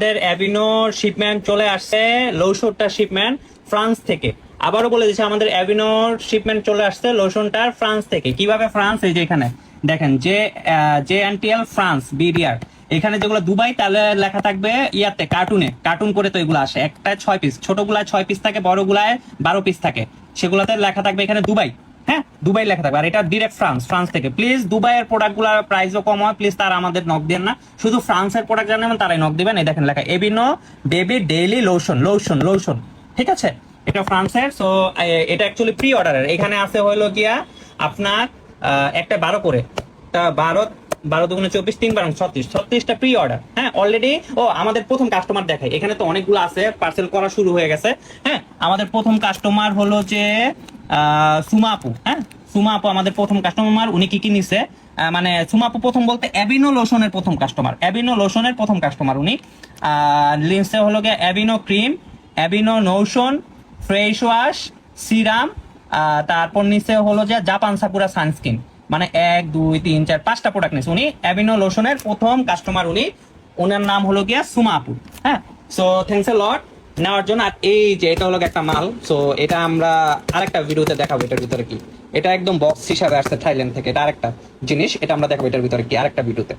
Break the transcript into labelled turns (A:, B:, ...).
A: আমাদের Aveeno shipment চলে আসছে লৌসুরটা শিপম্যান্ট ফ্রান্স থেকে। আবারও বলে দিচ্ছে, আমাদের অ্যাভিনোর শিপমেন্ট চলে আসছে লোশনটার ফ্রান্স থেকে। কীভাবে ফ্রান্স এই যে এখানে দেখেন, যে জে এল ফ্রান্স বিডিআর এখানে যেগুলো দুবাই, তাহলে লেখা থাকবে ইয়াতে, কার্টুনে। কার্টুন করে তো এগুলো আসে। একটা ছয় পিস ছোটগুলায় ছয় পিস থাকে, বড়গুলায় বারো পিস থাকে। সেগুলোতে লেখা থাকবে এখানে দুবাই। হ্যাঁ? দুবাই লেখা থাকবে। আর এটা ডিরেক্ট ফ্রান্স ফ্রান্স থেকে। প্লিজ দুবাইয়ের প্রোডাক্টগুলার প্রাইসও কম হয়। প্লিজ তারা আমাদের নক দেন না। শুধু ফ্রান্সের প্রোডাক্ট জানেন তারাই নক দিবেন। এই দেখেন লেখা Aveeno baby daily lotion lotion lotion ঠিক আছে? এটা ফ্রান্সের সো এটা অ্যাকচুয়ালি প্রি অর্ডারের এখানে আছে হলো গিয়া আপনার একটা বারো করে। তা বারো বারো দুগুণে চব্বিশ, তিন বারো, ছত্রিশ। ছত্রিশটা প্রি অর্ডার হ্যাঁ অলরেডি ও, আমাদের প্রথম কাস্টমার দেখাই। এখানে তো অনেকগুলো আছে পার্সেল করা শুরু হয়ে গেছে। হ্যাঁ আমাদের প্রথম কাস্টমার হলো যে সুমা আপু হ্যাঁ? সুমা আপু আমাদের প্রথম কাস্টমার উনি কি কি নিছে? মানে সুমা প্রথম বলতে অ্যাবিনো লোশনের প্রথম কাস্টমার অ্যাবিনো লোশনের প্রথম কাস্টমার উনি। লিন্সে হলো গিয়ে Aveeno cream Aveeno lotion fresh wash serum তারপর নিচে হলো যে জাপান সাকুরা সানস্ক্রিন মানে এক, দুই, তিন, চার, পাঁচটা প্রোডাক্ট নিচ্ছে উনি। অ্যাবিনো লোশনের প্রথম কাস্টমার উনি। ওনার নাম হলো গিয়া সুমা আপু হ্যাঁ? সো থ্যাংকস এ লট নেওয়ার জন্য। আর এই যে এটা হলো একটা মাল সো এটা আমরা আরেকটা ভিডিওতে দেখাবো এটার ভিতরে কি। এটা একদম বক্স হিসাবে আসছে থাইল্যান্ড থেকে। এটা আরেকটা জিনিস, এটা আমরা দেখাবো এটার ভিতরে কি, আরেকটা ভিডিওতে।